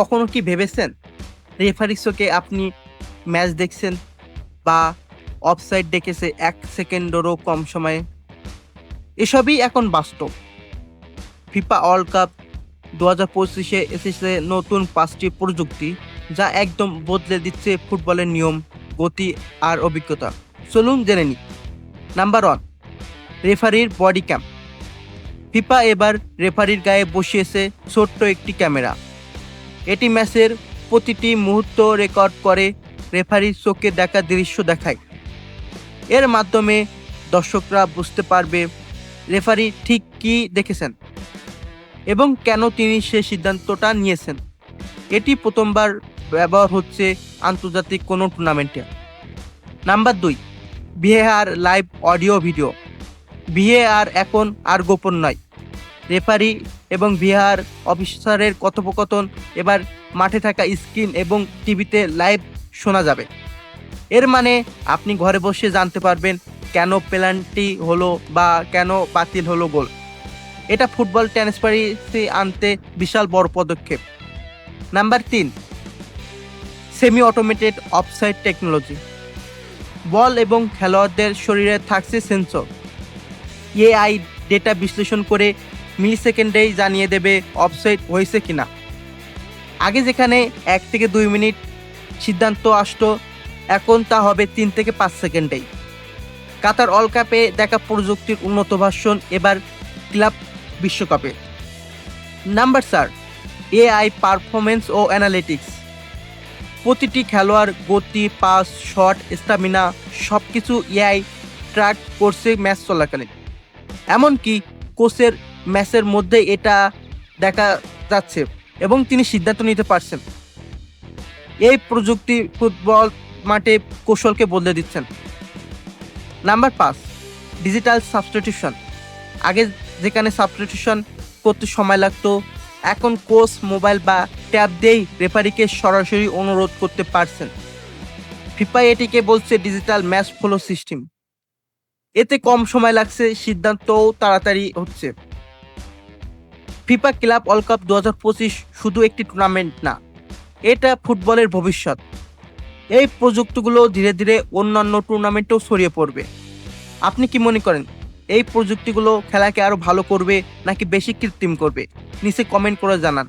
কখনো কি ভেবেছেন? রেফারি শোকে আপনি ম্যাচ দেখছেন বা অফসাইড ডেকেছে এক সেকেন্ডেরও কম সময়ে? এসবই এখন বাস্তব। ফিফা ওয়ার্ল্ড কাপ দু হাজার পঁচিশে এসেছে নতুন পাঁচটি প্রযুক্তি যা একদম বদলে দিচ্ছে ফুটবলের নিয়ম, গতি আর অভিজ্ঞতা। চলুন জেনে নিই। নাম্বার ওয়ান, রেফারির বডি ক্যাম্প ফিফা এবার রেফারির গায়ে বসিয়েছে ছোট্ট একটি ক্যামেরা। এটি ম্যাচের প্রতিটি মুহূর্ত রেকর্ড করে রেফারির চোখে দেখা দৃশ্য দেখায়। এর মাধ্যমে দর্শকরা বুঝতে পারবে রেফারি ঠিক কী দেখেছেন এবং কেন তিনি সে সিদ্ধান্তটা নিয়েছেন। এটি প্রথমবার ব্যবহার হচ্ছে আন্তর্জাতিক কোনো টুর্নামেন্টে। নাম্বার দুই VAR live audio video. VAR এখন আর গোপন নয়। রেফারি এবং ভিআর অফিসারের কথোপকথন, এবার মাঠে থাকা স্ক্রিন এবং টিভিতে লাইভ শোনা যাবে। এর মানে আপনি ঘরে বসে জানতে পারবেন কেন পেনাল্টি হলো বা কেন বাতিল হলো গোল। এটা ফুটবল ট্রান্সপারেন্সি আনতে বিশাল বড় পদক্ষেপ। নাম্বার তিন semi automated offside technology. Ball এবং খেলোয়াড়দের শরীরে থাকছে সেন্সর। এআই ডেটা বিশ্লেষণ করে মিলি সেকেন্ডেই জানিয়ে দেবে অফসাইড হয়েছে কিনা। আগে যেখানে এক থেকে দুই মিনিট সিদ্ধান্ত আসতো, এখন তা হবে তিন থেকে পাঁচ সেকেন্ডেই। কাতার অল কাপে দেখা প্রযুক্তির উন্নত ভাষণ এবার ক্লাব বিশ্বকাপে। নাম্বার চার, এআই পারফরমেন্স ও অ্যানালিটিক্স। প্রতিটি খেলোয়াড় গতি, পাস, শট স্টামিনা সব কিছু এআই ট্র্যাক করছে ম্যাচ চলাকালীন। এমনকি কোচের ম্যাচের মধ্যে এটা দেখা যাচ্ছে এবং তিনি সিদ্ধান্ত নিতে পারছেন। এই প্রযুক্তি ফুটবল মাঠে কৌশলকে বদলে দিচ্ছেন। নাম্বার পাঁচ, ডিজিটাল সাবস্টিটিউশন। আগে যেখানে সাবস্টিটিউশন করতে সময় লাগতো, এখন কোচ, মোবাইল বা ট্যাব দিয়েই রেফারিকে সরাসরি অনুরোধ করতে পারছেন। ফিফা এটিকে বলছে ডিজিটাল ম্যাচ ফলো সিস্টেম। এতে কম সময় লাগছে, সিদ্ধান্তও তাড়াতাড়ি হচ্ছে। ফিফা ক্লাব ওয়ার্ল্ড কাপ দু হাজার পঁচিশ শুধু একটি টুর্নামেন্ট না, এটা ফুটবলের ভবিষ্যৎ। এই প্রযুক্তিগুলো ধীরে ধীরে অন্যান্য টুর্নামেন্টেও ছড়িয়ে পড়বে। আপনি কি মনে করেন, এই প্রযুক্তিগুলো খেলাকে আরও ভালো করবে নাকি বেশি কৃত্রিম করবে? নিচে কমেন্ট করে জানান।